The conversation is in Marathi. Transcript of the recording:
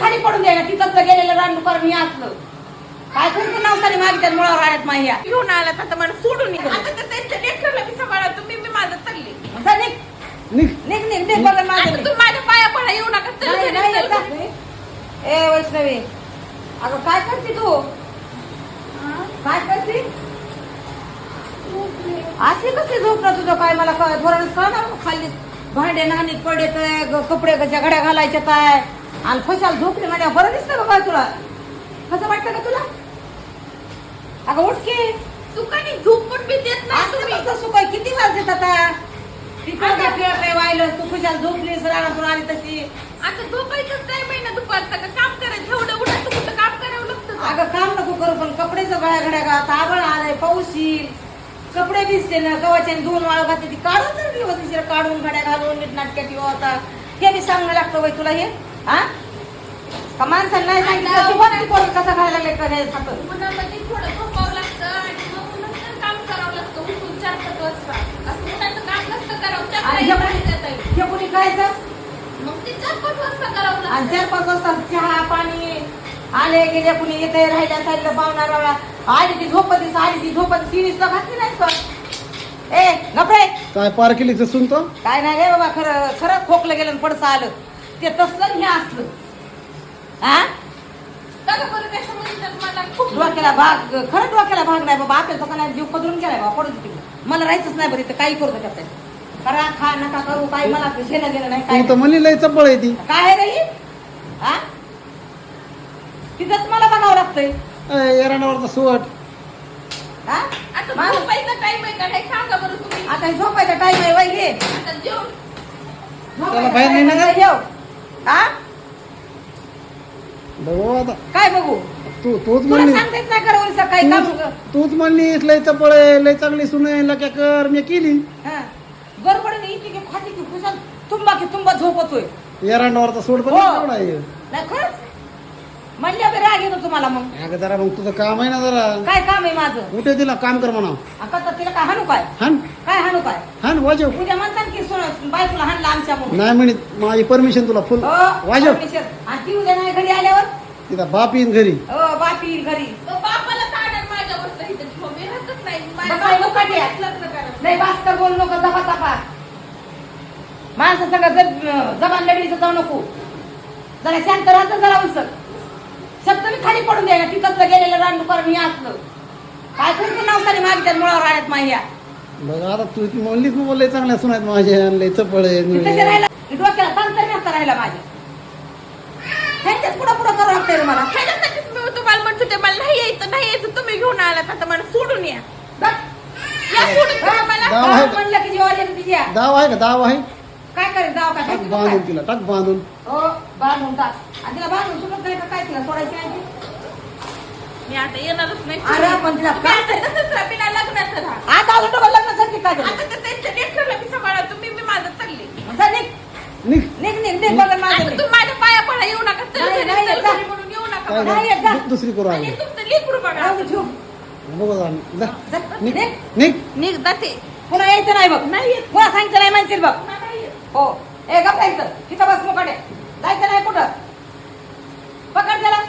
खाली पडून द्यायला तिथंच तर गेलेलं रानडुकर मी असलं काय कोणतं नवसाने मागितलं मुळावर आल्यात माहिया. घेऊन आलात आता मला सोडून निघा. आता तर त्यांच्या लेकराला मी सांभाळा तुम्ही मी माझं चालले. निघ. निघ. निघ निघ बघा. तू माझ्या पाया पडा येऊ नका चल. ए वैष्णवी. अगं काय करते तू? काय करते? असे कसे झोपलं तुझं काय? मला कळ- थोडं कळणार का? खाली. भांडे नाणी पडे कपडे कशा घड्या घालायच्या काय आणि फशाल झोपले म्हणजे बरं दिसतं का काय तुला? कसं वाटतं का तुला? अगं उठके सुखाने झोप पण बी देत नाही तुम्ही. असं सुकाय किती वाजत आता? ती पोरगा खेळतंय वाहिलं तू खुशाल झोपलीस रानातून आली तशी. आता झोपायचंच दुपारचा का काम करायचं. एवढं उठा तू कुठं काम करावं लागतं का? अगं काम नको करू पण कपडेचं गळ्या घड्या आबळ आलाय पाऊस येईल. कपडे भिजते ना गव्हाच्या दोन वाळ घातले ती काढून तर काढून घड्या घालून नीट नाटक्यात येऊ आता. हे बी सांगणं लागतं बाई तुला हे. हा? का माणसाला नाही सांगितलं? तू ती पोरं कसं खायला लागले का हे खातं. उन्हामध्ये थोडं झोपावं लागतं आणि मग नंतर काम करावं लागतं. उठून चार पाच वाजता असं उन्हाचं काम नसतं करावं. चार आणि पाच वाजता येतं. हे कोणी खायचं? मग ते चार पाच वाजता करावं आणि लागतं चार पाच वाजता चहा पाणी आले गेले कुणी येते राहिल्या साईडला पाहुणार आली ती झोपतीस आली ती झोपत ती नुसतं घातली नाही पण ए गपडे काय पार केली सुनतो काय नाही रे बाबा खरं खरं खोकलं गेलं आणि पडसं आलं. ते तसलं हे असलं. हा? मला खूप डोक्याला भाग खरं डोक्याला भाग नाही बाबा. आपल्या दुकानात जीव पदरून गेलाय बाबा पडून तिकडे. मला राहायचंच नाही बरं इथं काही करू त्याच्यात करा खा नका करू काही मला घेणं गेलं नाही काय म्हणली लय चपळ आहे ती. काय आहे रे ही? तिथंच मला बघावं लागतंय. एराणावरचा सोट हा? आता झोपायचा टाइम आहे का नाही? सांगा बरं तुम्ही. आता हे झोपायचा टाइम आहे वय घे आता जेवण त्याला बाहेर नाही ना हा? बघू आता. काय बघू? तू तूच तुला म्हणली सांगता येत नाही करा सकाळी काम तूच तूच म्हणलीस लय चपळ आहे लय चांगली सुने लक्या कर मी केली. हा. गडबडीने इथे की खाती की खुशाल. तुंबा की तुंबा झोपतोय. एरांडावरचा सोड पण हो. एवढा आहे नाही खरंच? म्हणल्या येतो तुम्हाला मग? अगं जरा मग तुझं काम आहे ना जरा. काय काम आहे माझं? उठे तिला काम कर म्हणा आता तर तिला काय हाणू काय? हान काय हाणू काय? हान वाजव. उद्या म्हणतात की सोन बायकोला हाणला आमच्या म्हणून नाही म्हणत माझी परमिशन तुला फुल हो, वाजव. परमेश्वर. आणि ती उद्या नाही घरी आल्यावर? तिचा बाप येईन घरी. हो बापी येईल घरी. तो बापाला ताडण माझ्यावर तर इथं ठेव. मी राहतच नाही. माझ्या बसा, मुकाटी आहे. बापाला लग्न करा. नाही भास्कर बोल नको जपा तपा माणसं सगळं जब जबान लढीचं जाऊ नको. जरा शांत राहतं जरा उसक शब्द मी खाली पडून द्यायला तिथंच गेलेलं रानडुकर मी असलं काय कोणतं नवसाने मागितलं मुळावर आल्यात माहिया? बघ आता तू ती म्हणलीच मग लय चांगल्या सुनायत माझ्या लय चपळ आहे तसे निळे. राहिला? डोक्याला ताण तरी नसता राहिला माझ्या. ह्यांच्याच पुढं पुढं करावं लागतंय रे मला. ह्याच्यासाठीच मी तुम्हाला म्हणत होते मला नाही यायचं नाही यायचं तुम्ही घेऊन आलात आता मला सोडून या. बघ, या सोडून तुम्ही मला? म्हणलं की जीवाला येतं तिच्या दाव आहे का? दाव आहे? काय करेल टाक बांधून तिला टाक बांधून. हो बांधून टाक. आणि तिला बांधून सुटत नाही का? काय तिला सोडायची ती? मी आता येणारच नाही. अरे पण तिला तुम्ही काय आता तसंच राहा, बिना लग्नाचं राहा. आता अजून डबल लग्न करते काय आता तर त्यांच्या लेकराला मी सांभाळा. तुम्ही मी माझं चालले. जा निघ. निघ. निघ निघ निघ बघा माझं आता निघ. तू माझ्या पाया पडा येऊ नका. चल नाही, घरी, नाही, चल जा. घरी म्हणून येऊ नका. काय बघा. नाही, येत जा. दु- दुसरी करू आणि आम्ही. तुमचं लेकरू बघा. राहू दे, ठेव. बघू जा जा. जा, निघ. निघ. निघ. जाते. पुन्हा यायचं नाही बघ. नाही येत. पुन्हा सांगितलं नाही म्हणतील बघ. हो. ए गप जायचं तिथं बस मुकाटे. जायचं नाही कुठं? पकड त्याला.